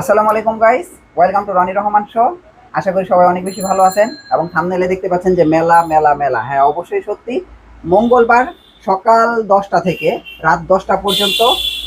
আসসালামু আলাইকুম guys welcome to Rani Rahman show আশা করি সবাই অনেক বেশি ভালো আছেন এবং থামনেলে দেখতে পাচ্ছেন যে মেলা মেলা মেলা। হ্যাঁ অবশ্যই সত্যি, মঙ্গলবার সকাল দশটা থেকে রাত দশটা পর্যন্ত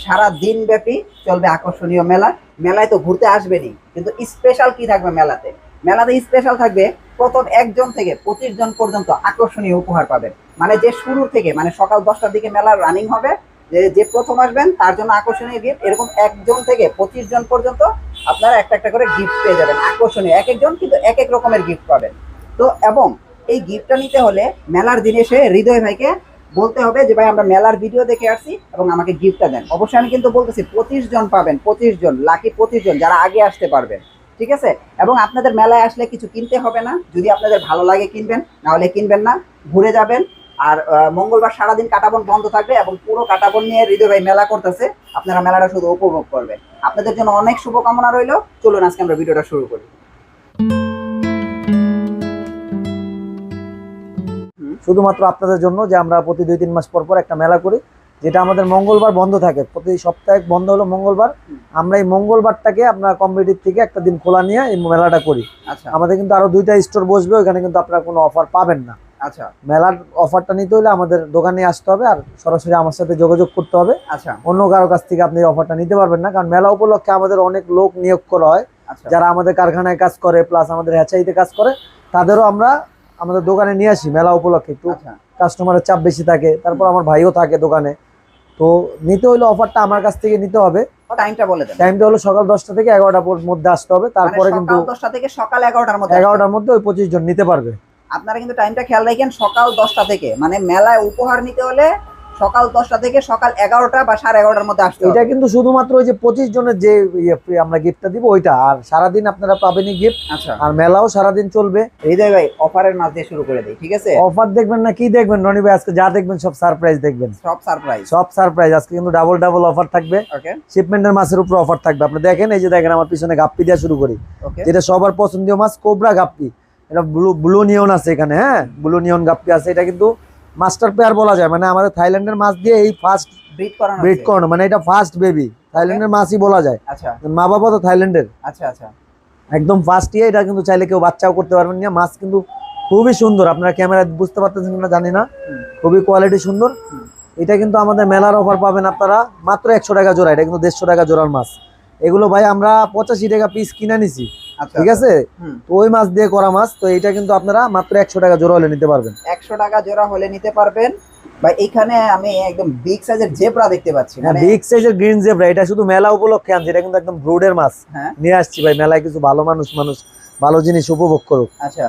সারা দিন ব্যাপী চলবে আকর্ষণীয় মেলা। মেলায় তো ঘুরতে আসবেনই, কিন্তু স্পেশাল কি থাকবে মেলাতে? মেলাতে স্পেশাল থাকবে প্রথম একজন থেকে পঁচিশ জন পর্যন্ত আকর্ষণীয় উপহার পাবেন। মানে যে শুরু থেকে মানে সকাল দশটার দিকে মেলা রানিং হবে যে প্রথম আসবেন, তার জন্য আকর্ষণীয় গিফট এরকম একজন থেকে পঁচিশ জন পর্যন্ত আপনারা একটা একটা করে গিফট পেয়ে যাবেন। আকর্ষণীয়। এক একজন কিন্তু এক এক রকমের গিফট পাবেন। তো, এবং এই গিফটটা নিতে হলে মেলার দিনে এসে হৃদয় ভাইকে বলতে হবে যে, ভাই, আমরা মেলার ভিডিও দেখে আসছি এবং আমাকে গিফটটা দেন। অবশ্যই আমি কিন্তু বলতেছি, পঁচিশ জন পাবেন, পঁচিশ জন লাকি পঁচিশ জন যারা আগে আসতে পারবেন। ঠিক আছে? এবং আপনাদের মেলায় আসলে কিছু কিনতে হবে না। যদি আপনাদের ভালো লাগে কিনবেন, না হলে কিনবেন না। ঘুরে যাবেন আর মঙ্গলবার সারাদিন কাটাবন বন্ধ থাকবে এবং পুরো কাটাবন নিয়ে হৃদয় ভাই মেলা করতেছে। আপনারা মেলাটা শুধু উপভোগ করবেন। আপনাদের জন্য অনেক শুভকামনা রইল। চলুন আজকে আমরা ভিডিওটা শুরু করি। শুধুমাত্র আপনাদের জন্য যে আমরা প্রতি দুই তিন মাস পর পর একটা মেলা করি যেটা আমাদের মঙ্গলবার বন্ধ থাকে। প্রতি সপ্তাহে বন্ধ হলো মঙ্গলবার। আমরা এই মঙ্গলবারটাকে আপনার কমিটির থেকে একটা দিন খোলা নিয়ে এই মেলাটা করি। আচ্ছা। আমাদের কিন্তু আরও দুইটা স্টোর বসবে ওখানে কিন্তু আপনারা কোনো অফার পাবেন না। আচ্ছা। মেলার অফারটা নিতে হলে আমাদের দোকানে আসতে হবে আর সরাসরি আমার সাথে যোগাযোগ করতে হবে। আচ্ছা। অন্য কারও কাছ থেকে আপনি অফারটা নিতে পারবেন না কারণ মেলা উপলক্ষে আমাদের অনেক লোক নিয়োগ করা হয়। আচ্ছা। যারা আমাদের কারখানায় কাজ করে প্লাস আমাদের হ্যাচাইতে কাজ করে তাদেরও আমরা আমাদের দোকানে নিয়ে আসি মেলা উপলক্ষে। একটু আচ্ছা। কাস্টমারের চাপ বেশি থাকে তারপর আমার ভাইও থাকে দোকানে। তো নিতে হলে অফারটা আমার কাছ থেকে নিতে হবে। টাইমটা বলে দেন। টাইমটা হলো সকাল দশটা থেকে এগারোটার পর- মধ্যে আসতে হবে তারপরে মানে কিন্তু সকাল দশটা থেকে সকাল এগারোটার মধ্যে আসবেন। এগারোটার মধ্যে ওই পঁচিশ জন নিতে পারবে। আপনারা কিন্তু টাইমটা খেয়াল রাখেন সকাল দশটা থেকে। মানে মেলায় উপহার নিতে হলে সকাল দশটা থেকে সকাল এগারোটা বা সাড়ে এগারোটার মধ্যে আসতে এটা কিন্তু শুধুমাত্র ওই যে পঁচিশ জনের যে ইয়ে আমরা গিফটটা দিব ওইটা। আর সারাদিন আপনারা পাবেনই গিফট আচ্ছা। আর মেলাও সারাদিন চলবে। হৃদয় ভাই অফারের মাছ দিয়ে শুরু করে দিই ঠিক আছে? অফার দেখবেন না কি দেখবেন? রনি ভাই আজকে যা দেখবেন সব সারপ্রাইজ দেখবেন। সব সারপ্রাইজ সব সারপ্রাইজ আজকে কিন্তু ডাবল ডাবল অফার থাকবে। ওকে শিপমেন্টের মাছের উপর অফার থাকবে। আপনি দেখেন এই যে দেখেন আমার পিছনে গাপ্পি দেওয়া শুরু করি। যেটা সবার পছন্দীয় মাছ কোবরা গাপ্পি। এটা ব্লু ব্লু নিয়ন আছে এখানে হ্যাঁ? ব্লু নিয়ন গাপ্পি আছে। এটা কিন্তু মাস্টার পেয়ার বলা যায়। মানে আমাদের থাইল্যান্ডের মাছ দিয়ে এই ফার্স্ট ব্রিড করানো ব্রিড করানো মানে এটা ফার্স্ট বেবি থাইল্যান্ডের মাছই বলা যায়। আচ্ছা। মা বাবা তো থাইল্যান্ডের। আচ্ছা আচ্ছা। একদম ফার্স্ট ইয়ে এটা কিন্তু চাইলে কেউ বাচ্চাও করতে পারবেন না। মাছ কিন্তু খুবই সুন্দর। আপনারা ক্যামেরা বুঝতে পারতেছেন কিনা জানি না। খুবই কোয়ালিটি সুন্দর। এটা কিন্তু আমাদের মেলার অফার পাবেন আপনারা মাত্র একশো টাকা জোড়া। এটা কিন্তু দেড়শো টাকা জোড়ার মাছ। এগুলো ভাই আমরা পঁচাশি টাকা পিস কিনে নিছি। ঠিক আছে? তো ওই মাছ দিয়ে করা মাছ তো এটা কিন্তু আপনারা মাত্র একশো টাকা জোড়া হলে নিতে পারবেন। একশো টাকা জোড়া হলে নিতে পারবেন। এখানে আমি একদম বিগ সাইজের জেব্রা দেখতে পাচ্ছি। মানে বিগ সাইজের গ্রিন জেব্রা এটা শুধু মেলা উপলক্ষে আনছি এটা কিন্তু একদম ব্রুডের মাছ। হ্যাঁ। নিয়ে আসছি ভাই মেলায় কিছু ভালো মানুষ মানুষ ভালো জিনিস উপভোগ করুক। আচ্ছা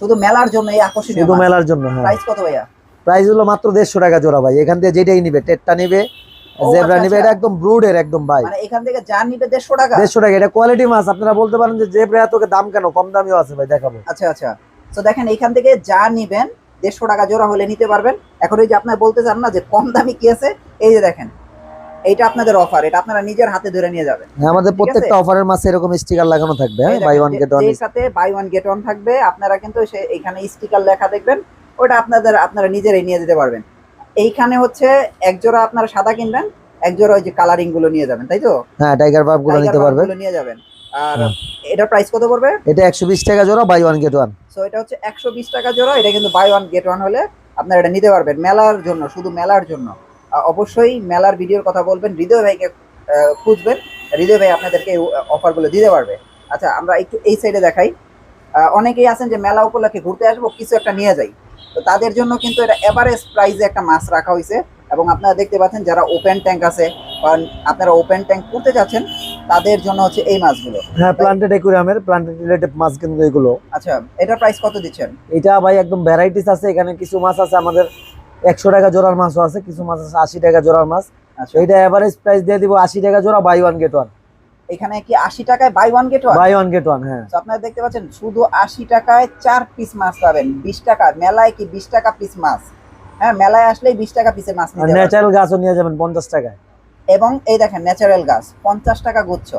শুধু মেলার জন্য এই আকর্ষণীয় শুধু মেলার জন্য হ্যাঁ। প্রাইস কত ভাইয়া? প্রাইস হলো মাত্র দেড়শো টাকা জোড়া ভাই এখান থেকে যেটাই নিবে টেটটা নিবে জেব্রা আচ্ছা, নিবে আচ্ছা। এটা একদম ব্রুডের একদম ভাই। মানে এখান থেকে যা নিবে দেড়শো টাকা? দেড়শো টাকা এটা কোয়ালিটি মাছ আপনারা বলতে পারেন যে জেব্রা এতকে দাম কেন? কম দামিও আছে ভাই দেখাবো। আচ্ছা আচ্ছা। তো দেখেন এখান থেকে যা নিবেন দেড়শো টাকা জোড়া হলে নিতে পারবেন। এখন ওই যে আপনার বলতে চান না যে কম দামি কি আছে এই যে দেখেন এইটা আপনাদের অফার এটা আপনারা নিজের হাতে ধরে নিয়ে যাবেন। হ্যাঁ, আমাদের প্রত্যেকটা অফারের মাসে এরকম স্টিকার লাগানো থাকবে বাই ওয়ান গেট ওয়ান যেই সাথে বাই ওয়ান গেট ওয়ান থাকবে আপনারা কিন্তু এখানে স্টিকার লেখা দেখবেন ওটা আপনাদের আপনারা নিজেরাই নিয়ে যেতে পারবেন। এইখানে হচ্ছে এক জোড়া আপনারা সাদা কিনবেন এক জোড়া ওই যে কালারিংগুলো নিয়ে যাবেন তাই তো? হ্যাঁ টাইগার বাপগুলো নিতে barb পারবে। গুলো নিয়ে যাবেন। আর হ্যাঁ। এটার প্রাইস কত পড়বে? এটা একশো বিশ টাকা জোড়া buy one get one so এটা হচ্ছে একশো বিশ টাকা জোড়া এটা কিন্তু বাই ওয়ান গেট ওয়ান হলে আপনারা এটা নিতে পারবেন মেলার জন্য শুধু মেলার জন্য। অবশ্যই মেলার ভিডিওর কথা বলবেন হৃদয় ভাইকে খুঁজবেন হৃদয় ভাই আপনাদেরকে অফারগুলো দিতে পারবে। আচ্ছা আমরা একটু এই সাইডে দেখাই। অনেকেই আছেন যে মেলা উপলক্ষে ঘুরতে আসব কিছু একটা নিয়ে যাই। তো তাদের জন্য কিন্তু এটা এভারেজ প্রাইসে একটা মাছ রাখা হয়েছে এবং আপনারা দেখতে পাচ্ছেন যারা ওপেন ট্যাঙ্ক আছে বা আপনারা ওপেন ট্যাঙ্ক করতে যাচ্ছেন তাদের জন্য হচ্ছে এই মাছগুলো হ্যাঁ প্লান্টেড একুরিয়ামের প্লান্টেড রিলেটেড মাছ কিন্তু এগুলো। আচ্ছা এটা প্রাইস কত দিচ্ছেন? এটা ভাই একদম ভ্যারাইটিস আছে এখানে কিছু মাছ আছে আমাদের একশো টাকা জোড়ার মাছও আছে কিছু মাছ আছে আশি টাকা জোড়ার মাছ আচ্ছা। এইটা এভারেজ প্রাইস দিয়ে দিব আশি টাকা জোড়া বাই ওয়ান গেট ওয়ান এখানে কি আশি টাকায় buy one get one buy one get one হ্যাঁ। তো আপনারা দেখতে পাচ্ছেন শুধু আশি টাকায় চার পিস মাছ পাবেন। বিশ টাকা মেলায় কি বিশ টাকা পিস মাছ? হ্যাঁ মেলায় আসলেই বিশ টাকা পিসের মাছ নিতে। ন্যাচারাল গাছও নিয়ে যাবেন পঞ্চাশ টাকায়। এবং এই দেখেন ন্যাচারাল গাছ পঞ্চাশ টাকা গুচ্ছ।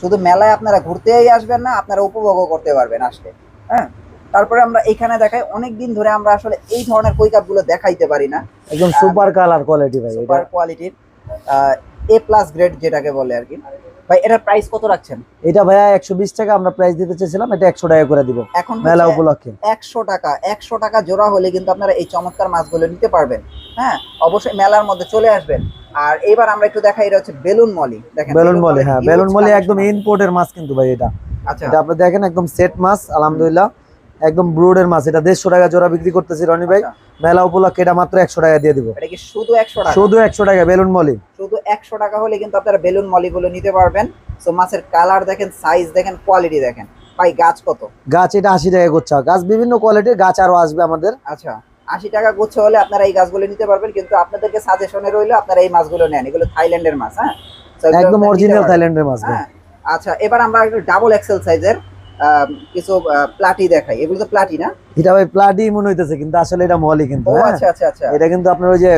শুধু মেলায় আপনারা ঘুরতেই আসবেন না আপনারা উপভোগও করতে পারবেন আসলে। হ্যাঁ তারপরে আমরা এখানে দেখাই অনেক দিন ধরে আমরা আসলে এই ধরনের কই কাপগুলো দেখাইতে পারি না। একদম সুপার কালার কোয়ালিটি ভাই সুপার কোয়ালিটির এ প্লাস গ্রেড যেটাকে বলে আর কি। ভাই এটা প্রাইস কত রাখছেন? এটা ভাইয়া টাকা আমরা প্রাইস দিতে চেয়েছিলাম এটা একশো টাকা করে দিব। এখন মেলা উপলক্ষে। একশো টাকা একশো টাকা জোড়া হলে কিন্তু আপনারা এই চমৎকার মাছগুলো নিতে পারবেন। হ্যাঁ অবশ্যই মেলার মধ্যে চলে আসবেন। আর এবার আমরা একটু দেখাই এটা হচ্ছে বেলুন মলি। দেখেন বেলুন মলি হ্যাঁ বেলুন মলি একদম আছে। ইম্পোর্টের মাছ কিন্তু ভাই এটা। আচ্ছা। এটা আপনি দেখেন একদম সেট মাছ আলহামদুলিল্লাহ। একদম ব্রুডের মাছ এটা দেড়শো টাকা জোড়া বিক্রি করতেছি রনি ভাই। আচ্ছা। মেলা উপলক্ষে এটা মাত্র একশো টাকা দিয়ে দিব। এটা কি শুধু একশো টাকা? শুধু একশো টাকা বেলুন মলি। শুধু একশো টাকা হলে কিন্তু আপনারা বেলুন মলিগুলো নিতে পারবেন। তো মাছের কালার দেখেন সাইজ দেখেন কোয়ালিটি দেখেন। ভাই গাছ কত? গাছ এটা আশি টাকা গোচ্ছা। গাছ বিভিন্ন কোয়ালিটির গাছ আরও আসবে আমাদের। আচ্ছা আশি টাকা গুচ্ছ হলে আপনারা এই গাছগুলো নিতে পারবেন কিন্তু আপনাদেরকে সাজেশনে রইল আপনারা এই মাছগুলো নেন। এগুলো থাইল্যান্ডের মাছ হ্যাঁ? একদম অরিজিনাল থাইল্যান্ডের মাছ হ্যাঁ। আচ্ছা এবার আমরা একটু ডাবল এক্সেল সাইজের কিছু প্লাটি দেখাই। এগুলো তো প্লাটি না? এটা ভাই প্লাডি মনে হইতেছে কিন্তু আসলে এটা মলি কিন্তু হ্যাঁ? আচ্ছা আচ্ছা আচ্ছা। এটা কিন্তু আপনার ওই যে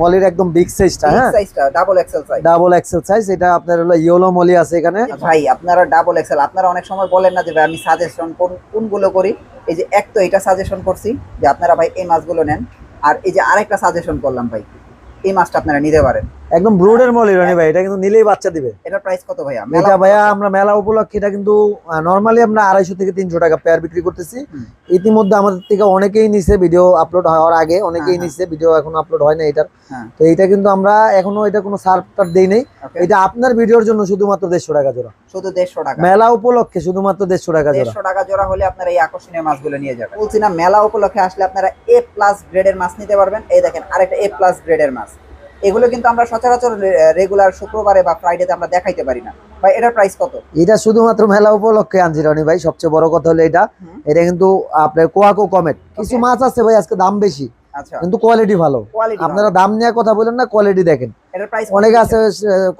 মলির একদম বিগ সাইজটা হ্যাঁ? সাইজটা double XL size double XL size এটা আপনার হলো ইয়েলো মলি আছে এখানে। ভাই আপনারা ডাবল এক্সেল আপনারা অনেক সময় বলেন না যে ভাই আমি সাজেশন কোন কোনগুলো করি? এই যে এক তো এটা সাজেশন করছি যে আপনারা ভাই এই মাছগুলো নেন। আর এই যে আরেকটা সাজেশন করলাম ভাই এই মাছটা আপনারা নিতে পারেন। একদম ব্রুডের মলি রনি ভাই এটা কিন্তু নিলেই বাচ্চা দিবে। এটার প্রাইস কত ভাইয়া? এটা ভাইয়া আমরা মেলা উপলক্ষে এটা কিন্তু নর্মালি আমরা আড়াইশো থেকে তিনশো টাকা পেয়ার বিক্রি করতেছি। ইতিমধ্যে আমাদের থেকে অনেকেই নিছে ভিডিও আপলোড হওয়ার আগে অনেকেই হ্যাঁ, হ্যাঁ। নিছে ভিডিও এখন আপলোড হয় না এটার। হ্যাঁ। তো এটা কিন্তু আমরা এখনও এটা কোনো সার্ভটার দেই নেই? এটা আপনার ভিডিওর জন্য শুধুমাত্র দেড়শো টাকা জোড়া। শুধু দেড়শো টাকা। মেলা উপলক্ষে শুধুমাত্র দেড়শো টাকা জোড়া। দেড়শো টাকা জোড়া হলে আপনারা এই আকর্ষণীয় মাছগুলো নিয়ে যাবেন। বলছি না মেলা উপলক্ষে আসলে আপনারা এ প্লাস গ্রেডের মাছ নিতে পারবেন। এই দেখেন আরেকটা এ প্লাস গ্রেডের মাছ। এগুলো কিন্তু আমরা সচরাচর রেগুলার শুক্রবারে বা ফ্রাইডেতে আমরা দেখাইতে পারি না। ভাই এটার প্রাইস কত? এটা শুধুমাত্র মেলা উপলক্ষে আনছি রনি ভাই সবচেয়ে বড় কথা হলো এটা। এটা কিন্তু আপনার কোয়াকো কমেট কিছু মাছ আছে ভাই আজকে দাম বেশি আচ্ছা। কিন্তু কোয়ালিটি ভালো। আপনারা দাম নিয়ে কথা বলেন না কোয়ালিটি দেখেন। প্রাইস অনেকে আছে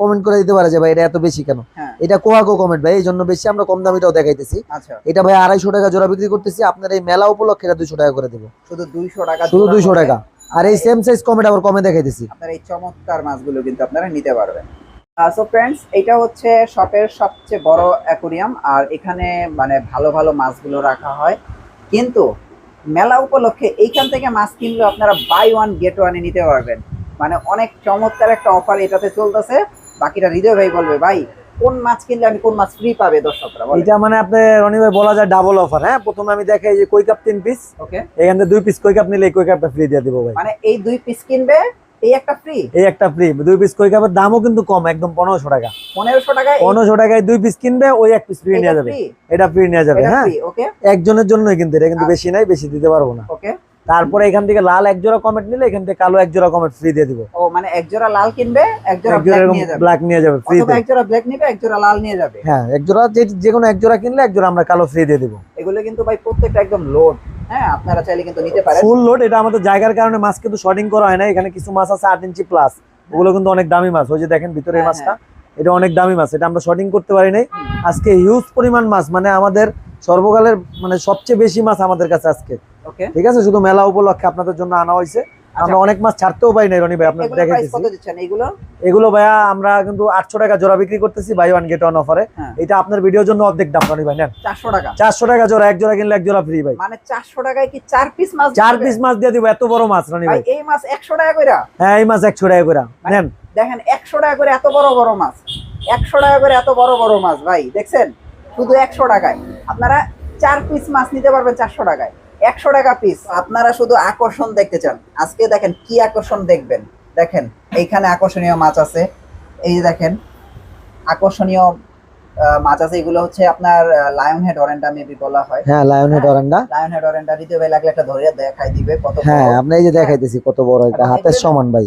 কমেন্ট করে দিতে পারে যে ভাই এটা এত বেশি কেন? হ্যাঁ। এটা কোয়াকো কমেন্ট ভাই এই জন্য বেশি আমরা কম দামিটাও দেখাইতেছি। আচ্ছা। এটা ভাই আড়াইশো টাকা জোড়া বিক্রি করতেছি আপনার এই মেলা উপলক্ষে এটা দুশো টাকা করে দেবো। শুধু দুইশো টাকা শুধু দুইশো টাকা। আর এই সেম সাইজ কমেট আবার কমে দেখাইতেছি আপনারা এই চমৎকার মাছগুলো কিন্তু আপনারা নিতে পারবেন। সো ফ্রেন্ডস এটা হচ্ছে শপের সবচেয়ে বড় অ্যাকোরিয়াম আর এখানে মানে ভালো ভালো মাছগুলো রাখা হয়। কিন্তু মেলা উপলক্ষে এইখান থেকে মাছ কিনলে আপনারা বাই ওয়ান গেট ওয়ানে নিতে পারবেন। মানে অনেক চমৎকার একটা অফার এটাতে চলতেছে। বাকিটা হৃদয় ভাই বলবে, ভাই কোন মাছ কিনলে আমি কোন মাছ ফ্রি পাবে দর্শকরা এটা মানে আপনি রনি ভাই বলা যায় ডাবল অফার হ্যাঁ? প্রথমে আমি দেখাই যে কই কাপ তিন পিস ওকে এখান থেকে দুই পিস কই কাপ নিলে এই কই কাপটা ফ্রি দিয়ে দিব ভাই। মানে এই দুই পিস কিনবে এই একটা ফ্রি এই একটা ফ্রি দুই পিস কই কাপের দামও কিন্তু কম একদম পনেরোশো টাকা। পনেরোশো টাকায় পনেরোশো টাকায় দুই পিস কিনবে ওই এক পিস ফ্রি নিয়ে যাবে। এটা ফ্রি নিয়ে যাবে হ্যাঁ? ওকে একজনের জন্যই কিন্তু এটা কিন্তু আচ্ছা। বেশি নাই বেশি দিতে পারব না। ওকে তারপরে এখান থেকে লাল এক জোড়া কমেন্ট নিলে এখান থেকে কালো এক জোড়া কমেন্ট ফ্রি দিয়ে দিব। ও মানে এক জোড়া লাল কিনবে এক জোড়া ব্ল্যাক নিয়ে যাবে। ব্ল্যাক নিয়ে যাবে ফ্রি এক জোড়া ব্ল্যাক নিবে এক জোড়া লাল নিয়ে যাবে। হ্যাঁ এক জোড়া যে যে কোনো এক জোড়া কিনলে এক জোড়া আমরা কালো ফ্রি দিয়ে দিব। এগুলো কিন্তু ভাই প্রত্যেকটা একদম লোড হ্যাঁ আপনারা চাইলে কিন্তু নিতে পারেন। ফুল লোড এটা আমাদের জায়গার কারণে মাছ কিন্তু শর্টিং করা হয় না। এখানে কিছু মাছ আছে আট ইঞ্চি প্লাস ওগুলো কিন্তু অনেক দামি মাছ। ওই যে দেখেন ভিতরে হ্যাঁ, মাছটা এটা অনেক দামি মাছ। এটা আমরা শর্টিং করতে পারি নাই। আজকে হিউজ পরিমাণ মাছ মানে আমাদের সর্বকালের মানে সবচেয়ে বেশি মাছ আমাদের কাছে আজকে। ঠিক আছে? শুধু মেলা উপলক্ষে আপনাদের জন্য আনা হয়েছে। আমরা অনেক মাছ ছাড়তেও পারি নাই রনি ভাই আপনাদের দিচ্ছেন? এগুলো? এগুলো ভাইয়া আমরা কিন্তু আটশো টাকা জোড়া বিক্রি করতেছি বাই ওয়ান গেট ওয়ান অফারে। এটা আপনার ভিডিওর জন্য অর্ধেক দাম রনি ভাই নেন। চারশো টাকা। চারশো টাকা জোড়া এক জোড়া কিনলে এক জোড়া ফ্রি ভাই। মানে চারশো টাকায় কি চার পিস মাছ চার পিস মাছ দিয়ে দিব এত বড় মাছ রনি ভাই। ভাই এই মাছ একশো টাকা করে হ্যাঁ এই মাছ একশো টাকা করে মানে নেন। দেখেন একশো টাকা করে এত বড় বড় মাছ। একশো টাকা করে এত বড় বড় মাছ ভাই দেখছেন? শুধু একশো টাকায়। আপনারা চার পিস মাছ নিতে পারবেন চারশো টাকায়। একশো টাকা পিস আপনারা শুধু আকর্ষণ দেখতে চান। আজকে দেখেন কি আকর্ষণ দেখবেন। দেখেন এইখানে আকর্ষণীয় মাছ আছে। এই যে দেখেন আকর্ষণীয় মাছ আছে। এগুলো হচ্ছে আপনার লায়ন হেড অরেন্ডা মেবি বলা হয়। হ্যাঁ lion head oranda lion head oranda দিতে ভাই লাগলে একটা ধরে দেখাই দিবে কত হ্যাঁ আপনি এই যে দেখাইতেছি কত বড় এটা হাতের সমান ভাই।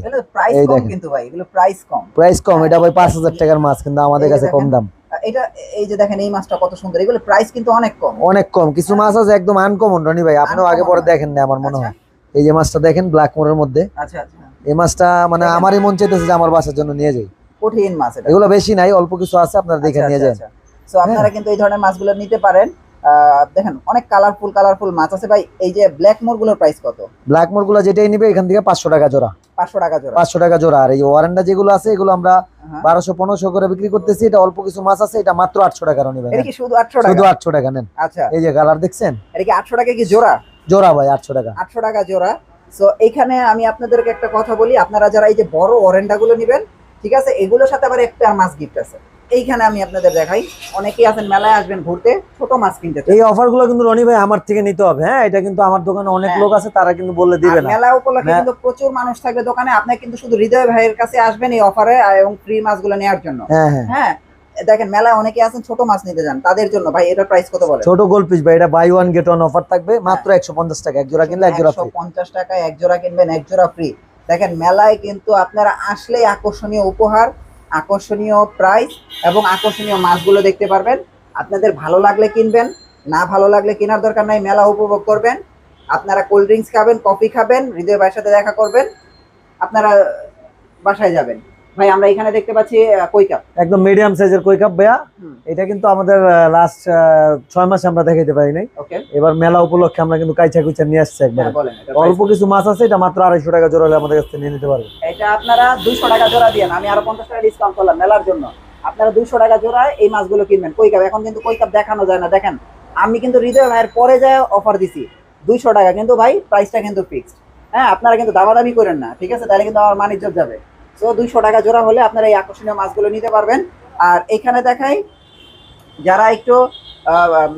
এই দেখেন। কিন্তু ভাই এগুলো প্রাইস কম। প্রাইস কম এটা ভাই পাঁচ হাজার টাকার মাছ কিন্তু আমাদের কাছে কম দাম। এটা এই যে দেখেন এই মাছটা কত সুন্দর। এগুলো প্রাইস কিন্তু অনেক কম। অনেক কম। কিছু মাছ আছে একদম আনকমন রনি ভাই। আপনিও আগে পরে দেখেন না আমার মনে আচ্ছা। হয়। এই যে মাছটা দেখেন ব্ল্যাক মোড়ের মধ্যে। আচ্ছা আচ্ছা। এই মাছটা মানে আমারই মন চাইতেছে যে আমার বাসার জন্য নিয়ে যাই। কঠিন মাছ এটা। এগুলো বেশি নাই অল্প কিছু আছে আপনারা দেখে আচ্ছা, নিয়ে আচ্ছা, যান। So, আপনারা কিন্তু এই ধরনের মাছগুলো নিতে পারেন। দেখেন অনেক কালারফুল কালারফুল মাছ আছে। ভাই এই যে ব্ল্যাক মোরগুলোর প্রাইস কত? ব্ল্যাক মোরগুলো যেটাই নিবে এখান থেকে পাঁচশো টাকা জোড়া। পাঁচশো টাকা জোড়া। পাঁচশো টাকা জোড়া। আর এই ওয়ারেন্ডা যেগুলো আছে এগুলো আমরা। বারোশো পনেরোশো করে বিক্রি করতেছি। এটা অল্প কিছু মাছ আছে এটা মাত্র আটশো টাকা শুধু আটশো শুধু টাকা? আটশো টাকা নেন। আচ্ছা। এই যে কালার দেখছেন? এটা কি আটশো টাকা কি জোড়া? জোড়া ভাই আটশো টাকা। আটশো টাকা জোড়া। সো এখানে আমি আপনাদেরকে একটা কথা বলি। আপনারা যারা এই যে বড় ওরেন্ডা গুলো নিবেন ঠিক আছে এগুলোর সাথে আবার একটা মাছ গিফট আছে। এইখানে আমি আপনাদের দেখাই। অনেকেই আছেন মেলায় আসবেন ঘুরতে ছোট মাছ কিনতে এই অফারগুলো কিন্তু রনি ভাই আমার থেকে নিতে হবে হ্যাঁ? এটা কিন্তু আমার দোকানে অনেক হ্যাঁ। লোক আছে তারা কিন্তু বলে দিবে না। মেলা উপলক্ষে কিন্তু প্রচুর মানুষ থাকবে দোকানে আপনি কিন্তু শুধু হৃদয় ভাইয়ের কাছে আসবেন এই অফারে এবং ফ্রি মাছগুলো নেওয়ার জন্য। হ্যাঁ হ্যাঁ। হ্যাঁ? দেখেন মেলায় অনেকে আছেন ছোট মাছ নিতে যান তাদের জন্য। ভাই এটা প্রাইস কত বলে? ছোট গোল পিস ভাই এটা buy one get one offer থাকবে মাত্র একশো পঞ্চাশ টাকা এক জোড়া কিনলে এক জোড়া ফ্রি পঞ্চাশ টাকায় এক জোড়া কিনবেন এক জোড়া ফ্রি দেখেন মেলায় কিন্তু আপনারা আসলেই আকর্ষণীয় উপহার। আকর্ষণীয় প্রাইস এবং আকর্ষণীয় মাছগুলো দেখতে পারবেন। আপনাদের ভালো লাগলে কিনবেন, না ভালো লাগলে কেনার দরকার নাই, মেলা উপভোগ করবেন। আপনারা কোল্ড ড্রিঙ্কস খাবেন কফি খাবেন, হৃদয় ভাইয়ের সাথে দেখা করবেন। আপনারা বাসায় যাবেন। ভাই আমরা এখানে দেখতে পাচ্ছি আহ, কই কাপ একদম মিডিয়াম সাইজের কই কাপ ভাইয়া। এটা কিন্তু আমাদের লাস্ট ছয় মাসে আমরা দেখাইতে পারি নাই। এবার মেলা উপলক্ষে আমরা কিন্তু কাইচা কুইচা নিয়ে আসছি একবার। হ্যাঁ অল্প কিছু মাছ আছে এটা মাত্র আড়াইশো টাকা জোড়া হলে আমাদের কাছ নিয়ে নিতে পারবে। এটা আপনারা দুইশো টাকা জোড়া দিয়ে আমি আরও পঞ্চাশ টাকা ডিসকাউন্ট করলাম মেলার জন্য। আপনারা দুইশো টাকা জোড়ায় এই মাছগুলো কিনবেন। কই কাপ এখন কিন্তু কই কাপ দেখানো যায় না। দেখেন আমি কিন্তু হৃদয় ভাইয়ের পরে যায় অফার দিছি। দুইশো টাকা। কিন্তু ভাই প্রাইসটা কিন্তু ফিক্সড হ্যাঁ আপনারা কিন্তু দামাদামি করেন না। ঠিক আছে? তাহলে কিন্তু আমার মানিজ্য যাবে। তো দুইশো টাকা জোড়া হলে আপনারা এই আকর্ষণীয় মাছগুলো নিতে পারবেন। আর এখানে দেখাই যারা একটু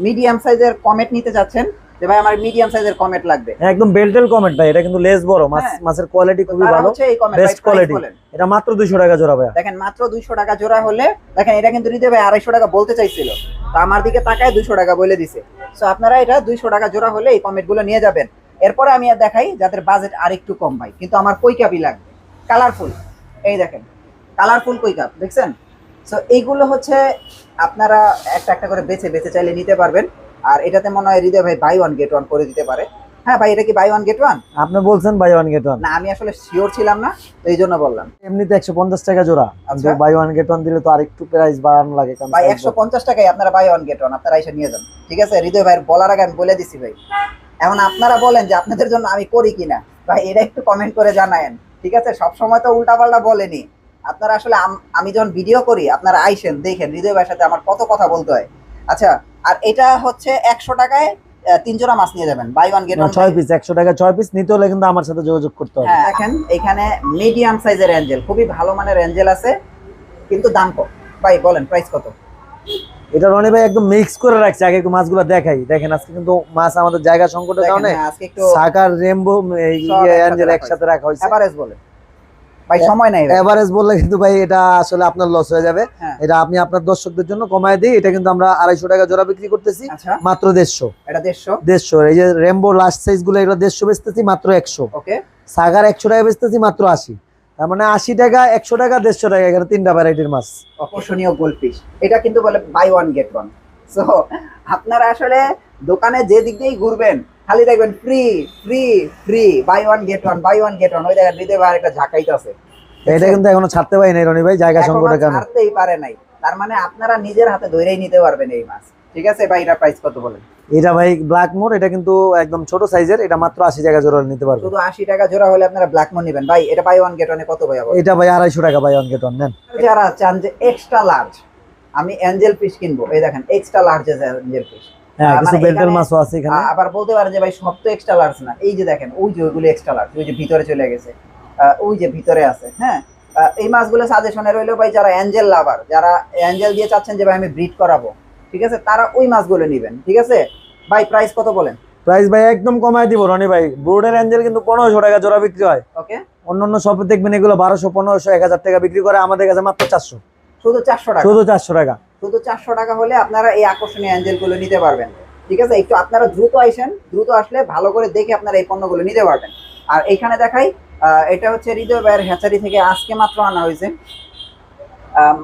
মিডিয়াম সাইজের কমেট নিতে চাচ্ছেন যে ভাই আমার মিডিয়াম সাইজের কমেট লাগবে। একদম বেলটেল কমেন্ট ভাই এটা কিন্তু লেস বড় মাছ হ্যাঁ। মাছের কোয়ালিটি খুবই ভালো কমেট best quality। এটা মাত্র দুইশো টাকা জোড়া ভাইয়া। দেখেন মাত্র দুইশো টাকা জোড়া হলে দেখেন এটা কিন্তু হৃদয় ভাই আড়াইশো টাকা বলতে চাইছিল। তো আমার দিকে তাকায় দুইশো টাকা বলে দিছে। তো আপনারা এটা দুইশো টাকা জোড়া হলে এই কমেন্টগুলো নিয়ে যাবেন। এরপরে আমি আর দেখাই যাদের বাজেট আর একটু কম ভাই কিন্তু আমার কই কাপই লাগবে? কালারফুল এই দেখেন কালারফুল কই কাপ দেখছেন? সো এইগুলো হচ্ছে আপনারা একটা একটা করে বেছে বেছে চাইলে নিতে পারবেন। আর এটাতে মনে হয় হৃদয় ভাই বাই ওয়ান গেট ওয়ান করে দিতে পারে। হ্যাঁ ভাই এটা কি বাই ওয়ান গেট ওয়ান আপনি বলছেন বাই ওয়ান গেট ওয়ান না আমি আসলে শিওর ছিলাম না তো এই জন্য বললাম। এমনিতে একশো পঞ্চাশ টাকা জোড়া। আচ্ছা। বাই ওয়ান গেট ওয়ান দিলে তো আরেকটু প্রাইস বাড়ানো লাগে কারণ ভাই size একশো পঞ্চাশ টাকায় আপনারা বাই ওয়ান গেট ওয়ান আপনারা এসে নিয়ে যান। ঠিক আছে? হৃদয় ভাইয়ের বলার আগে আমি বলে দিছি ভাই। এখন আপনারা বলেন যে আপনাদের জন্য আমি করি কিনা। ভাই এটা একটু কমেন্ট করে জানায়েন। ঠিক আছে? সব সময় তো উল্টাপাল্টা বলেনি। আপনারা আসলে আমি যখন ভিডিও করি আপনারা আইসেন দেখেন হৃদয় ভাইয়ের সাথে আমার কত কথা বলতে হয়। আচ্ছা আর এটা হচ্ছে একশো টাকায় আহ, তিন জোড়া মাছ নিয়ে যাবেন। বাই ওয়ান গেট ছয় পিস একশো টাকা ছয় পিস নিতে হলে কিন্তু আমার সাথে যোগাযোগ করতে হবে। হ্যাঁ দেখেন এখানে মিডিয়াম সাইজের অ্যাঞ্জেল খুবই ভালো মানের অ্যাঞ্জেল আছে কিন্তু দাম কম। ভাই বলেন প্রাইস কত? এটা রনি ভাই একদম মিক্স করে রাখছে আগে একটু মাছগুলো দেখাই। দেখেন আজকে কিন্তু মাছ আমাদের জায়গা সংকটের কারণে সাকার রেমবো অ্যাঞ্জেল রাখা একসাথে রাখা হয়েছে। এভারেজ বলেন ভাই সময় নাই এভারেজ বললে কিন্তু ভাই এটা আসলে আপনার লস হয়ে যাবে। হ্যাঁ। এটা আপনি আপনার দর্শকদের জন্য কমায় দিই এটা কিন্তু আমরা আড়াইশো টাকা জোড়া বিক্রি করতেছি আচ্ছা। মাত্র দেড়শো। এটা দেড়শো? দেড়শো। এই যে রেমবো লাস্ট সাইজগুলো এগুলো দেড়শো বেচতেছি মাত্র একশো। সাগার একশো টাকা বেচতেছি মাত্র আশি। তার মানে আশি টাকা একশো টাকা দেড়শো টাকা এখানে তিনটা ভ্যারাইটির মাছ। আকর্ষণীয় গোল্ড ফিশ এটা কিন্তু বলে buy one get one so আপনারা আসলে দোকানে যে দিক দিয়েই ঘুরবেন খালি দেখবেন free free free buy one get one buy one get one ওই দেখেন হৃদয় ভাই একটা ঝাঁকাইতে আছে। এটা কিন্তু এখনও ছাড়তে পারি নাই রনি ভাই জায়গা সংকটের কারণে ছাড়তেই পারে নাই। তার মানে আপনারা নিজের হাতে ধরেই নিতে পারবেন এই মাছ। ঠিক আছে ভাই এটা প্রাইস কত বলেন? এটা ভাই ব্ল্যাক মোর এটা কিন্তু একদম ছোট সাইজের এটা মাত্র আশি টাকা জোড়া নিতে পারবে। শুধু আশি টাকা জোড়া হলে আপনারা ব্ল্যাক মন নেবেন। ভাই এটা বাই ওয়ান গেট ওয়ানে কত ভাই এটা ভাই আড়াইশো টাকা বাই অন গেট অন নেন। যারা চান যে এক্সট্রা লার্জ আমি অ্যাঞ্জেল ফিশ কিনবো। এই দেখেন এক্সট্রা লার্জ অ্যাঞ্জেল ফিশ হ্যাঁ কিছু মানে মাছও আছে এখানে। আবার বলতে পারেন যে ভাই সব তো এক্সট্রা লার্জ না। এই যে দেখেন ওই যে ওইগুলো এক্সট্রা লার্জ ওই যে ভিতরে চলে গেছে। ওই যে ভিতরে আছে হ্যাঁ? এই মাছগুলো সাজেশনে রইল ভাই যারা অ্যাঞ্জেল লাভার যারা অ্যাঞ্জেল দিয়ে চাচ্ছেন যে ভাই আমি ব্রিড করাবো ঠিক আছে? তারা ওই মাছগুলো নেবেন ঠিক আছে? ভাই প্রাইস কত বলেন? প্রাইস ভাই একদম কমায় দিব রনি ভাই। ব্রোডের অ্যাঞ্জেল কিন্তু পনেরোশো টাকা জোড়া বিক্রি হয়। ওকে অন্যান্য শপে দেখবেন এগুলো বারোশো পনেরোশো এক হাজার টাকা বিক্রি করে আমাদের কাছে মাত্র চারশো। শুধু চারশো টাকা? শুধু চারশো টাকা। শুধু চারশো টাকা হলে আপনারা এই আকর্ষণীয় অ্যাঞ্জেলগুলো নিতে পারবেন। ঠিক আছে? একটু আপনারা দ্রুত আইসেন দ্রুত আসলে ভালো করে দেখে আপনারা এই পণ্যগুলো নিতে পারবেন। আর এখানে দেখাই এটা হচ্ছে হৃদয় ভাইয়ের হ্যাচারি থেকে আজকে মাত্র আনা হয়েছে।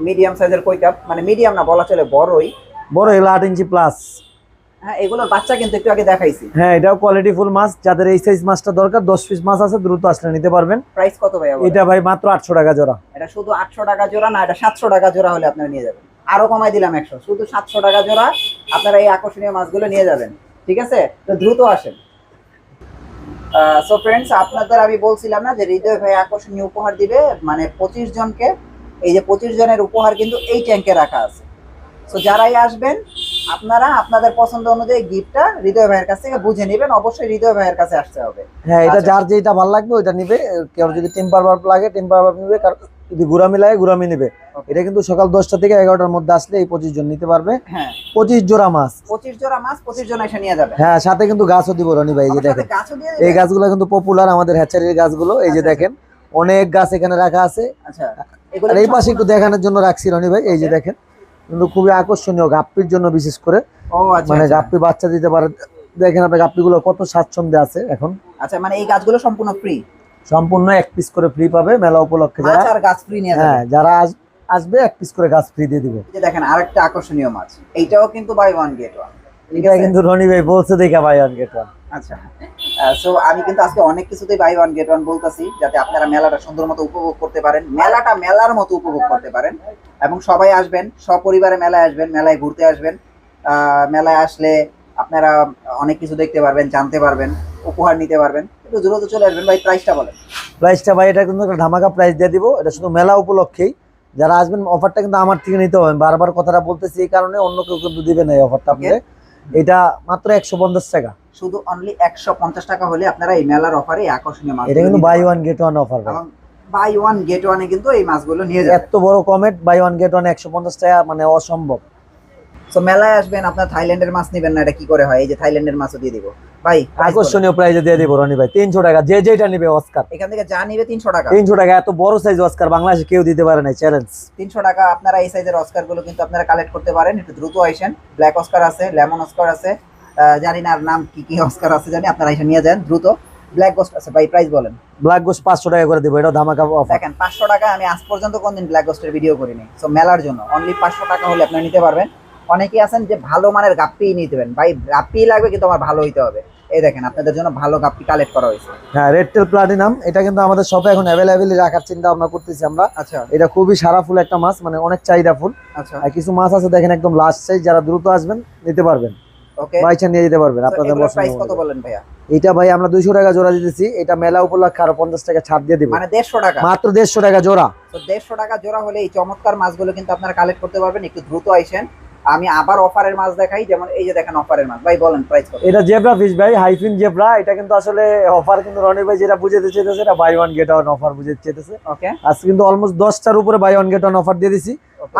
মিডিয়াম সাইজের কই কাপ মানে মিডিয়াম না বলা চলে বড়ই। বড় এগুলো আট ইঞ্চি প্লাস হ্যাঁ বাচ্চা কিন্তু একটু আগে দেখাইছি। হ্যাঁ এটাও কোয়ালিটি ফুল মাছ যাদের এই সাইজ মাছটা দরকার দশ পিস মাছ আছে দ্রুত আসলে নিতে পারবেন। প্রাইস কত ভাই? এটা ভাই মাত্র আটশো টাকা জোড়া। এটা শুধু আটশো টাকা জোড়া না এটা সাতশো টাকা জোড়া হলে আপনারা নিয়ে যাবেন। আরও কমাই দিলাম একশো। শুধু সাতশো টাকা জোড়া আপনারা এই আকর্ষণীয় মাছগুলো নিয়ে যাবেন। ঠিক আছে? তো দ্রুত আসেন। সো ফ্রেন্ডস আপনাদের আমি বলছিলাম না যে হৃদয় ভাই আকর্ষণীয় উপহার দিবে মানে পঁচিশ জনকে এই যে পঁচিশ জনের উপহার কিন্তু এই ট্যাঙ্কে রাখা আছে। সো যারাই আসবেন আপনারা আপনাদের পছন্দ অনুযায়ী গিফটটা হৃদয় ভাইয়ের কাছ থেকে বুঝে নেবেন। অবশ্যই হৃদয় ভাইয়ের কাছে আসতে হবে। হ্যাঁ এটা আচ্ছা। যার যেটা ভালো লাগবে ওইটা নিবে। কেউ যদি টেম্পার বাল্ব লাগে টেম্পার বাল্ব নিবে। কারও যদি গুড়ামি লাগে গুড়ামি নেবে। এটা কিন্তু সকাল দশটা থেকে এগারোটার মধ্যে আসলে এই পঁচিশ জন নিতে পারবে। হ্যাঁ। পঁচিশ জোড়া মাছ। পঁচিশ জোড়া মাছ পঁচিশ জন এসে নিয়ে যাবে। হ্যাঁ সাথে কিন্তু গাছও দিব রনি ভাই এই যে দেখেন। এই গাছগুলো কিন্তু পপুলার আমাদের হ্যাচারির গাছগুলো। এই যে আচ্ছা, দেখেন অনেক গাছ এখানে রাখা আছে। আচ্ছা। আর এই পাশে একটু দেখানোর জন্য রাখছি রনি ভাই এই যে দেখেন। কিন্তু খুবই আকর্ষণীয় গাপ্পির জন্য বিশেষ করে। আচ্ছা মানে আচ্ছা। গাপ্পি বাচ্চা দিতে পারে। দেখেন আপনার গাপ্পিগুলো কত স্বাচ্ছন্দ্যে আছে এখন। আচ্ছা মানে এই গাছগুলো সম্পূর্ণ ফ্রি সম্পূর্ণ এক পিস করে ফ্রি পাবে মেলা উপলক্ষে যারা আর গাছ ফ্রি নিয়ে হ্যাঁ যারা আস- আসবে এক পিস করে গাছ ফ্রি দিয়ে দিব। যে দেখেন আরেকটা আকর্ষণীয় মাছ। এইটাও কিন্তু বাই ওয়ান গেট ওয়ান এটা কিন্তু রনি ভাই বলছে দেখা ভাই অন গেট ওয়ান আচ্ছা। সো আমি কিন্তু আজকে অনেক কিছুতেই বাই ওয়ান গেট ওয়ান বলতেছি যাতে আপনারা মেলাটা সুন্দর মতো উপভোগ করতে পারেন। মেলাটা মেলার মতো উপভোগ করতে পারেন। এবং সবাই আসবেন সপরিবারে মেলায় আসবেন মেলায় ঘুরতে আসবেন। মেলায় আসলে আপনারা অনেক কিছু দেখতে পারবেন জানতে পারবেন উপহার নিতে পারবেন। একটু দ্রুত চলে আসবেন ভাই প্রাইসটা বলেন। প্রাইসটা ভাই এটা কিন্তু একটা ধামাকা প্রাইস দিয়ে দিব। এটা শুধু মেলা উপলক্ষেই। যারা আসবেন অফারটা কিন্তু আমার থেকে নিতে হবে। বারবার কথাটা বলতেছি এই কারণে অন্য কেউ কিন্তু দিবে না এই অফারটা আপনাদের। এটা মাত্র একশো পঞ্চাশ টাকা। শুধু অনলি একশো পঞ্চাশ টাকা হলে আপনারা এই মেলার অফারে আকর্ষণীয় এটা কিন্তু buy one get one offer এবং বাই ওয়ান গেট ওয়ানে কিন্তু এই মাছগুলো নিয়ে যাবেন এত বড় comet buy one get one একশো পঞ্চাশ টাকা মানে অসম্ভব। তো মেলায় আসবেন আপনার থাইল্যান্ডের মাছ নেবেন না এটা কি করে হয়? এই যে থাইল্যান্ডের মাছও দিয়ে দিব। ভাই আকর্ষণীয় প্রাইজে দিয়ে দিব রনি ভাই তিনশো টাকা যে যেটা নিবে অস্কার এখান থেকে যা নিবে তিনশো টাকা। তিনশো টাকা এত বড় সাইজ অস্কার বাংলাদেশে কেউ দিতে পারে না চ্যালেঞ্জ তিনশো টাকা আপনারা এই সাইজের অস্কারগুলো কিন্তু আপনারা কালেক্ট করতে পারেন একটু দ্রুত আইসেন ব্ল্যাক অস্কার আছে লেমন অস্কার আছে জানি না আর নাম কি কি অস্কার আছে জানি আপনারা এসে নিয়ে যান দ্রুত। ব্ল্যাক গোস্ট আছে ভাই প্রাইস বলেন। ব্ল্যাক গোস পাঁচশো টাকা করে দিব এটা ধামাকা অফার দেখেন পাঁচশো টাকা আমি আজ পর্যন্ত কোনদিন ব্ল্যাক গোস্টের ভিডিও করিনি। সো মেলার জন্য অনলি পাঁচশো টাকা হলে আপনি নিতে পারবেন। অনেকেই আছেন যে ভালো মানের গাপ্পি নিতে দেবেন ভাই গাপ্পি লাগবে কিন্তু আমার ভালো হইতে হবে। এই দেখেন আপনাদের জন্য ভালো গাপ্পি কালেক্ট করা হয়েছে। হ্যাঁ রেড টেল প্লাটিনাম এটা কিন্তু আমাদের শপে এখন অ্যাভেলেবেল রাখার চিন্তা ভাবনা করতেছি আমরা। আচ্ছা। এটা খুবই সারা ফুল একটা মাছ মানে অনেক চাহিদা ফুল। আচ্ছা। আর কিছু মাছ আছে দেখেন একদম লাস্ট সাইজ যারা দ্রুত আসবেন নিতে পারবেন। বাইচা নিয়ে যেতে পারবেন আপনাদের প্রাইস কত বলেন ভাইয়া? এটা ভাই আমরা দুইশো টাকা জোড়া দিতেছি এটা মেলা উপলক্ষে আরও পঞ্চাশ টাকা ছাড় দিয়ে দিব। মানে দেড়শো টাকা? মাত্র দেড়শো টাকা জোড়া। তো দেড়শো টাকা জোড়া হলে এই চমৎকার মাছগুলো কিন্তু আপনারা কালেক্ট করতে পারবেন একটু দ্রুত আইসেন। আমি আবার অফারের মাছ দেখাই যেমন এই যে দেখেন অফারের মাছ। ভাই বলেন প্রাইস কত? এটা জেব্রা ফিশ ভাই হাইফিন জেব্রা এটা কিন্তু আসলে অফার কিন্তু রনি ভাই যেটা বুঝাতে চেয়েছে এটা buy one get one offer বুঝাতে চেয়েছে ওকে আজকে কিন্তু অলমোস্ট দশটার উপরে buy one get one offer দিয়ে দিছি।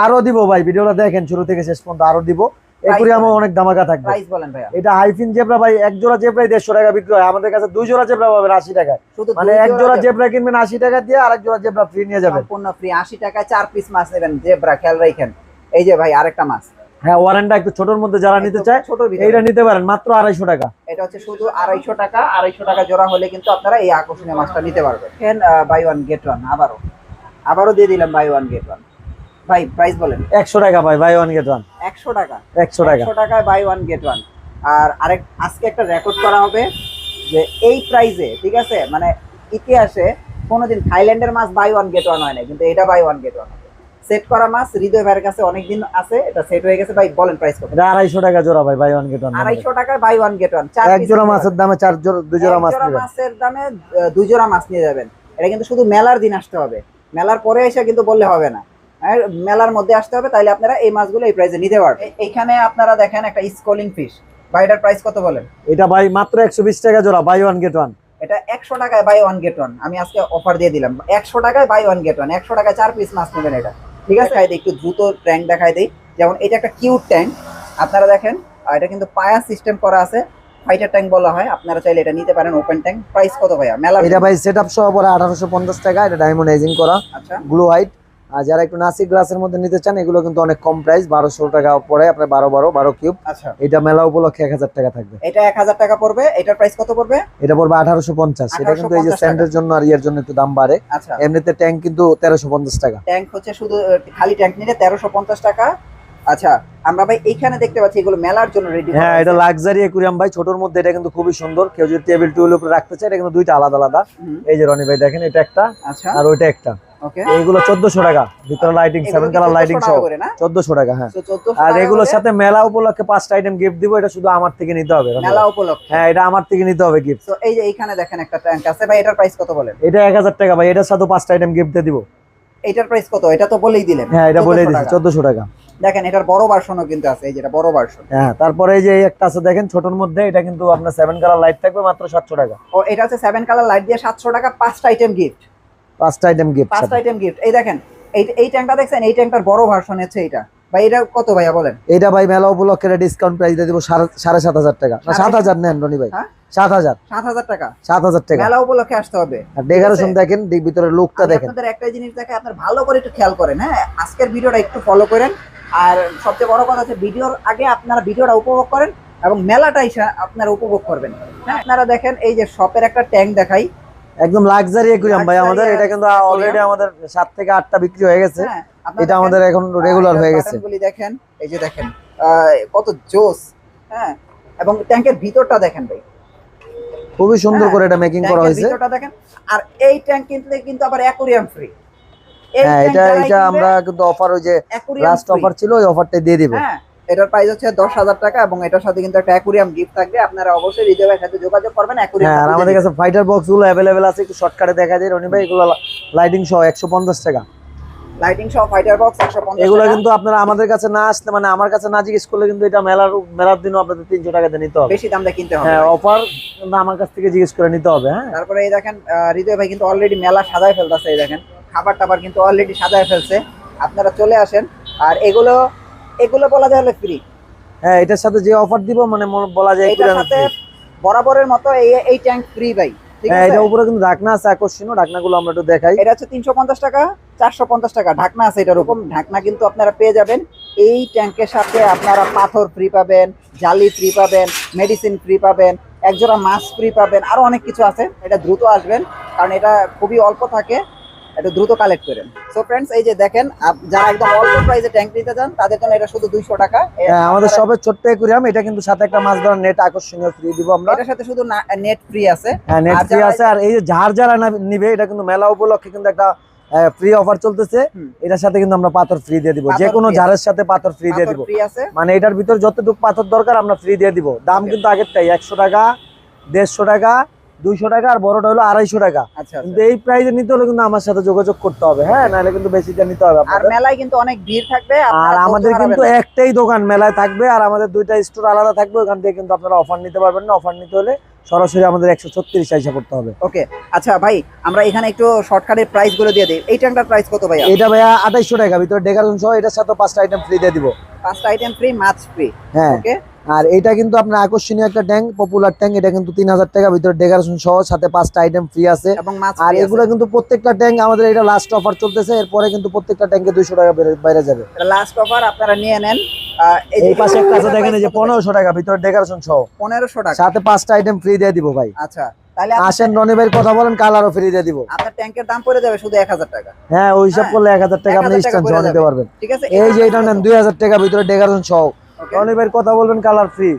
আরও দিব ভাই ভিডিওটা দেখেন শুরু থেকে শেষ পর্যন্ত আরও দিব। এরপরে আমার অনেক ধামাকা থাকবে। প্রাইস বলেন ভাইয়া। এটা হাইফিন জেব্রা ভাই এক জোড়া জেব্রাই দেড়শো টাকা বিক্রি হয়। আমাদের কাছে দুই জোড়া জেব্রা পাবেন আশি টাকায়। মানে এক জোড়া জেব্রা। কিনবেন আশি টাকা দিয়ে আর এক জোড়া জেব্রা ফ্রি নিয়ে যাবেন। সম্পূর্ণ ফ্রি আশি টাকায় চার পিস মাছ নেবেন জেব্রা খেয়াল রাখেন। এই যে ভাই আরেকটা মাছ। হ্যাঁ ওয়ারেন্টটা একটু ছোটর মধ্যে যারা নিতে চায় ছোট এইটা নিতে পারেন মাত্র আড়াইশো টাকা। এটা হচ্ছে শুধু আড়াইশো টাকা আড়াইশো টাকা জোড়া হলে কিন্তু আপনারা এই আকর্ষণীয় মাছটা নিতে পারবেন। বাই ওয়ান গেট ওয়ান আবারও। আবারও দিয়ে দিলাম বাই ওয়ান গেট ওয়ান ভাই প্রাইস বলেন। একশো টাকা ভাই বাই ওয়ান গেট ওয়ান একশো টাকা। একশো টাকা। একশো টাকায় বাই ওয়ান গেট ওয়ান আর আরেক আজকে একটা রেকর্ড করা হবে যে এই ঠিক আছে? মানে ইতিহাসে কোনোদিন থাইল্যান্ডের মাছ বাই ওয়ান গেট ওয়ান হয় না কিন্তু এটা buy one get one set করা মাছ হৃদয় ভাইয়ের কাছে অনেকদিন আছে এটা সেট হয়ে গেছে। ভাই বলেন প্রাইস কত? এটা টাকা জোড়া ভাই বাই ওয়ান গেট ওয়ান আড়াইশো টাকায় বাই ওয়ান গেট ওয়ান চার এক জোড়া মাছের দামে চার জোড়া দুই জোড়া মাছ নেবেন মাছের দামে দুই জোড়া মাছ নিয়ে যাবেন। এটা কিন্তু শুধু মেলার দিন আসতে হবে। মেলার পরে এসে কিন্তু বললে হবে না। মেলার মধ্যে আসতে হবে তাইলে আপনারা এই মাছগুলো এই প্রাইসে নিতে পারবেন। এ- এইখানে আপনারা দেখেন একটা স্কলিং ফিশ বা এটার প্রাইস কত বলেন? এটা ভাই মাত্র একশো বিশ টাকা জোড়া বাই ওয়ান গেট ওয়ান এটা একশো টাকায় বাই ওয়ান গেট ওয়ান আমি আজকে অফার দিয়ে দিলাম। একশো টাকায় বাই ওয়ান গেট ওয়ান একশো টাকায় চার পিস মাছ নেবেন এটা। ঠিক আছে? এই একটু দ্রুত ট্যাঙ্ক দেখাই দিই। যেমন এটা একটা কিউট ট্যাঙ্ক আপনারা দেখেন আর এটা কিন্তু পায়া সিস্টেম করা আছে। ফাইটার ট্যাঙ্ক বলা হয়। আপনারা চাইলে এটা নিতে পারেন ওপেন ট্যাঙ্ক প্রাইস কত ভাইয়া? মেলা এটা ভাই সেট আপ সহ পরে আঠারোশো পঞ্চাশ টাকা। এটা ডায়মন্ডাইজিং করা। আচ্ছা। গ্লো হোয়াইট আর যারা একটু নাসি গ্লাসের মধ্যে নিতে চান এগুলো কিন্তু অনেক কম প্রাইস বারোশো টাকা পড়ে আপনার বারো বারো বারো কিউব আচ্ছা। এটা মেলা উপলক্ষে এক হাজার টাকা থাকবে। এটা এক হাজার টাকা পড়বে এটার প্রাইস কত পড়বে? এটা পড়বে আঠারোশো পঞ্চাশ। এটা কিন্তু এই যে 1850 স্যান্ডের জন্য আর ইয়ের জন্য একটু দাম বাড়ে। আচ্ছা। এমনিতে ট্যাঙ্ক কিন্তু তেরোশো পঞ্চাশ টাকা। ট্যাঙ্ক হচ্ছে শুধু খালি ট্যাঙ্ক নিলে তেরোশো পঞ্চাশ টাকা। আচ্ছা আমরা ভাই এইখানে দেখতে পাচ্ছি এগুলো মেলার জন্য রেডি হ্যাঁ এটা লাক্সারি একুরিয়াম ভাই ছোটর মধ্যে এটা কিন্তু খুবই সুন্দর। কেউ যদি টেবিল টুয়েল উপরে রাখতে চায় এটা কিন্তু দুইটা আলাদা আলাদা। এই যে রনি ভাই দেখেন এটা একটা আচ্ছা। আর ওইটা একটা। চোদ্দশো টাকা। ভিতরে লাইটিং সেভেন কালার লাইটিং সহ। চোদ্দশো টাকা হ্যাঁ। আর এগুলোর সাথে মেলা উপলক্ষে পাঁচটা আইটেম গিফট দিব এটা শুধু আমার থেকে নিতে হবে মেলা উপলক্ষে? হ্যাঁ এটা আমার থেকে নিতে হবে গিফট তো এই যে এইখানে দেখেন একটা ট্যাঙ্ক আছে ভাই এটার প্রাইস কত বলেন? এটা এক হাজার টাকা ভাই এটার সাথে পাঁচটা আইটেম গিফট দিয়ে দিব। এটার প্রাইস কত? এটা তো বলেই দিলেন। হ্যাঁ এটা বলে 1400 টাকা। দেখেন এটার বড় ভার্সনও কিন্তু আছে এই যেটা বড় ভার্সন হ্যাঁ তারপরে এই যে একটা আছে দেখেন ছোটর মধ্যে এটা কিন্তু আপনার সেভেন কালার লাইট থাকবে মাত্র সাতশো টাকা। ও এটা হচ্ছে সেভেন কালার লাইট দিয়ে সাতশো টাকা পাঁচটা আইটেম গিফট পাঁচটা আইটেম গিফট পাঁচটা আইটেম গিফট এই দেখেন এই এই ট্যাঙ্কটা দেখছেন? এই ট্যাঙ্কটার বড় ভার্সন হচ্ছে এটা ভাই এটা কত ভাইয়া বলেন? এটা ভাই মেলা উপলক্ষে ডিসকাউন্ট প্রাইস দিয়ে দিব সাড়ে- সাত হাজার টাকা। না সাত হাজার নেন রনি ভাই। হ্যাঁ? সাত হাজার। সাত হাজার টাকা। সাত হাজার টাকা। মেলা উপলক্ষে আসতে হবে। আর ডেকোরেশন দেখেন ভিতরে লুকটা দেখেন। আপনাদের একটাই জিনিস দেখে আপনার ভালো করে একটু খেয়াল করেন হ্যাঁ? আজকের ভিডিওটা একটু ফলো করেন। আর সবচেয়ে বড় কথা হচ্ছে ভিডিওর আগে আপনারা ভিডিওটা উপভোগ করেন এবং মেলাটা এসে আপনারা উপভোগ করবেন। হ্যাঁ আপনারা দেখেন এই যে শপের একটা ট্যাঙ্ক দেখাই। একদম লাক্সারি একুরিয়াম ভাই আমাদের এটা কিন্তু অলরেডি আমাদের সাত থেকে আটটা বিক্রি হয়ে গেছে। হ্যাঁ এটা আমাদের এখন রেগুলার হয়ে গেছে। দেখেন এই যে দেখেন কত জোস হ্যাঁ এবং ট্যাঙ্কের ভিতরটা দেখেন ভাই। খুবই সুন্দর হ্যাঁ, করে এটা মেকিং করা হয়েছে। ভিতরটা দেখেন আর এই ট্যাঙ্ক কিনতে কিন্তু আবার অ্যাকোরিয়াম ফ্রি হ্যাঁ এটা এটা আমরা কিন্তু অফার ওই যে লাস্ট অফার ছিল ওই অফারটা দিয়ে দিব। হ্যাঁ এটার প্রাইস হচ্ছে দশ হাজার টাকা এবং এটার সাথে কিন্তু একটা অ্যাকুরিয়াম গিফট থাকবে। আপনারা অবশ্যই হৃদয়ের সাথে যোগাযোগ করবেন অ্যাকুরিয়াম হ্যাঁ আর আমাদের কাছে ফাইটার বক্সগুলো অ্যাভেলেবেল আছে একটু শর্টকাটে দেখা যায়। রনি ভাই এগুলো লাইটিং সহ একশো পঞ্চাশ টাকা। লাইটিং সহ ফাইটার বক্স একশো পঞ্চাশ এগুলো কিন্তু আপনারা আমাদের কাছে না আসলে মানে আমার কাছে না জিজ্ঞেস করলে কিন্তু এটা মেলার মেলার দিনও আপনাদের তিনশো টাকাতে নিতে হবে। বেশি দাম দিয়ে কিনতে হবে। হ্যাঁ অফার কিন্তু আমার কাছ থেকে জিজ্ঞেস করে নিতে হবে হ্যাঁ। তারপরে এই দেখেন হৃদয় ভাই কিন্তু অলরেডি মেলা সাজায় ফেলতেছে এই দেখেন। খাবার টাবার কিন্তু অলরেডি সাজায় ফেলছে। আপনারা চলে আসেন। আর এগুলো এগুলো বলা যায় হলো ফ্রি হ্যাঁ এটার সাথে যে অফার দিব মানে বলা যায় এটার সাথে বরাবরের মতো এই এই ট্যাঙ্ক ফ্রি ভাই ঠিক হ্যাঁ আছে? এটা উপরে কিন্তু ঢাকনা আছে আকর্ষণীয় ঢাকনাগুলো আমরা একটু দেখাই। এটা হচ্ছে তিনশো পঞ্চাশ টাকা চারশো পঞ্চাশ টাকা ঢাকনা আছে এটার উপর। ঢাকনা কিন্তু আপনারা পেয়ে যাবেন। এই ট্যাঙ্কের সাথে আপনারা পাথর ফ্রি পাবেন জালি ফ্রি পাবেন মেডিসিন ফ্রি পাবেন একজোড়া মাছ ফ্রি পাবেন আরও অনেক কিছু আছে। এটা দ্রুত আসবেন কারণ এটা খুবই অল্প থাকে। এটা দ্রুত কালেক্ট করেন। সো ফ্রেন্ডস এই যে দেখেন যারা একদম অল্প প্রাইসে ট্যাঙ্ক নিতে চান তাদের জন্য এটা শুধু দুইশো টাকা। হ্যাঁ আমাদের সবের ছোট্ট একুরিয়াম এটা কিন্তু সাথে একটা মাছ ধরার নেট আকর্ষণীয় ফ্রি দিব আমরা। এটার সাথে শুধু নেট ফ্রি আছে। হ্যাঁ নেট ফ্রি আছে আর এই যে যার যারা নিবে এটা কিন্তু মেলা উপলক্ষে কিন্তু একটা ফ্রি অফার চলতেছে। এটার সাথে কিন্তু আমরা পাথর ফ্রি দিয়ে দিব। যে কোনো ঝাড়ের সাথে পাথর ফ্রি দিয়ে দিব। মানে এটার ভিতর যতটুকু পাথর দরকার আমরা ফ্রি দিয়ে দিব। দাম. কিন্তু আগেরটাই একশো টাকা দেড়শো টাকা দুইশো টাকা আর বড়টা হলো আড়াইশো টাকা। আচ্ছা আচ্ছা। কিন্তু এই প্রাইসে নিতে হলে কিন্তু আমার সাথে যোগাযোগ করতে হবে। হ্যাঁ নাহলে কিন্তু বেশি দিয়ে নিতে হবে আর মেলায় কিন্তু অনেক ভিড় থাকবে আর আমাদের কিন্তু একটাই দোকান মেলায় থাকবে আর আমাদের দুইটা স্টোর আলাদা থাকবে ওখান থেকে কিন্তু আপনারা অফার নিতে পারবেন না। অফার নিতে হলে সরাসরি আমাদের একশো ছত্রিশ পয়সা করতে হবে। ওকে আচ্ছা ভাই আমরা এখানে একটু শর্টকাটের প্রাইসগুলো দিয়ে দিই। এই ট্যাঙ্কটার প্রাইস কত ভাইয়া? এটা ভাইয়া আঠাইশশো টাকা ভিতরে ডেকারন সহ এটার সাথে পাঁচটা আইটেম ফ্রি দিয়ে দিব। পাঁচটা আইটেম ফ্রি মাছ ফ্রি হ্যাঁ। ওকে আর এটা কিন্তু আপনার আকর্ষণীয় একটা ট্যাঙ্ক পপুলার ট্যাঙ্ক এটা কিন্তু তিন হাজার টাকা ভিতরে ডেকারেশন সহ সাথে পাঁচটা আইটেম ফ্রি আছে। আর এগুলো কিন্তু প্রত্যেকটা ট্যাঙ্ক আমাদের এটা লাস্ট অফার চলতেছে এরপরে কিন্তু প্রত্যেকটা ট্যাঙ্কে দুইশো টাকা বাইরে যাবে। লাস্ট অফার আপনারা নিয়ে নেন। এই পাশে একটা আছে দেখেন যে পনেরোশো টাকা ভিতরে ডেকারেশন সহ। পনেরোশো টাকা। সাথে পাঁচটা আইটেম ফ্রি দিয়ে দিব ভাই। আচ্ছা তাহলে আসেন রনি ভাইয়ের কথা বলেন কালারও ফ্রি দিয়ে দিব। আপনার ট্যাঙ্কের দাম পড়ে যাবে শুধু এক হাজার টাকা। হ্যাঁ ওই হিসাব হ্যাঁ, করলে এক হাজার টাকা আপনি 1000 টাকা ইনস্ট্যান্ট পড়ে সহ পারবেন। ঠিক আছে এই যে এটা নেন দুই হাজার টাকা ভিতরে ডেকারেশন সহ? রনি ভাইয়ের কথা বলবেন কালার ফ্রি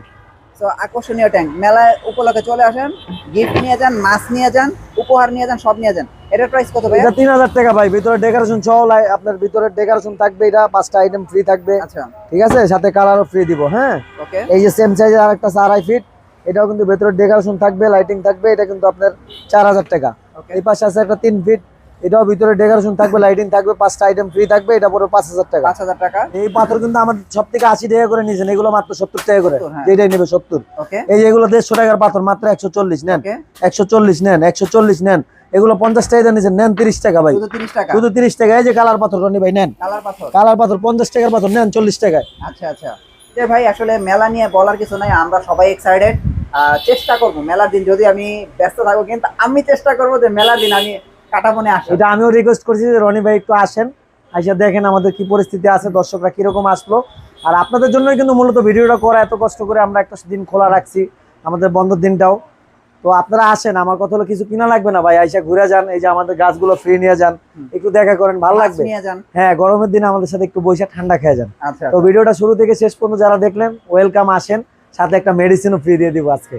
তো আকর্ষণীয় ট্যাঙ্ক মেলায় উপলক্ষে চলে আসেন গিফট নিয়ে যান মাছ নিয়ে যান উপহার নিয়ে যান সব নিয়ে যান। এটার প্রাইস কত ভাই এটা তিন হাজার টাকা ভাই ভিতরে ডেকোরেশন সহ লাই- আপনার ভিতরে ডেকোরেশন থাকবে এটা পাঁচটা আইটেম ফ্রি থাকবে। আচ্ছা। ঠিক আছে? সাথে কালারও ফ্রি দিব হ্যাঁ? ওকে এই যে সেম সাইজের আরেকটা আছে আড়াই ফিট এটাও কিন্তু ভেতরে ডেকোরেশন থাকবে লাইটিং থাকবে এটা কিন্তু আপনার চার হাজার টাকা। ওকে এই পাশে আছে একটা তিন ফিট এটাও ভিতরে ডেকোরেশন থাকবে লাইটিং থাকবে পাঁচটা আইটেম ফ্রি থাকবে এটা পুরো পাঁচ হাজার টাকা। পাঁচ হাজার টাকা। এই পাথর কিন্তু আমার সব থেকে আশি টাকা করে নিয়েছেন এগুলো মাত্র সত্তর টাকা করে। 70, হ্যাঁ। নেবে সত্তর। এই যে এগুলো দেড়শো টাকার পাথর মাত্র একশো চল্লিশ নেন। একশো চল্লিশ নেন একশো চল্লিশ নেন। এগুলো পঞ্চাশ টাকা নিয়েছেন নেন তিরিশ টাকা ভাই। শুধু তিরিশ টাকা? এই যে কালার পাথর রনি ভাই নেন। কালার পাথর? কালার পাথর পঞ্চাশ টাকার পাথর নেন চল্লিশ টাকায়। আচ্ছা আচ্ছা। ভাই আসলে মেলা নিয়ে বলার কিছু নাই আমরা সবাই এক্সাইটেড চেষ্টা করব মেলার দিন যদি আমি ব্যস্ত থাকব কিন্তু আমি চেষ্টা করব যে মেলার দিন আমি কাটাবনে আসি। এটা আমিও রিকোয়েস্ট করছি যে রনি ভাই একটু আসেন আইসা দেখেন আমাদের কি পরিস্থিতি আছে দর্শকরা কীরকম আসলো। আর আপনাদের জন্যই কিন্তু মূলত ভিডিওটা করা এত কষ্ট করে আমরা একটা দিন খোলা রাখছি আমাদের বন্ধের দিনটাও। তো আপনারা আসেন আমার কথা হলো কিছু কিনা লাগবে না ভাই আইসা ঘুরে যান এই যে আমাদের গাছগুলো ফ্রি নিয়ে যান একটু দেখা করেন ভালো লাগবে। হ্যাঁ গরমের দিনে আমাদের সাথে একটু বৈশা ঠান্ডা খেয়ে যান। আচ্ছা তো ভিডিওটা শুরু থেকে শেষ পর্যন্ত যারা দেখলেন ওয়েলকাম আসেন সাথে একটা মেডিসিনও ফ্রি দিয়ে দিব আজকে।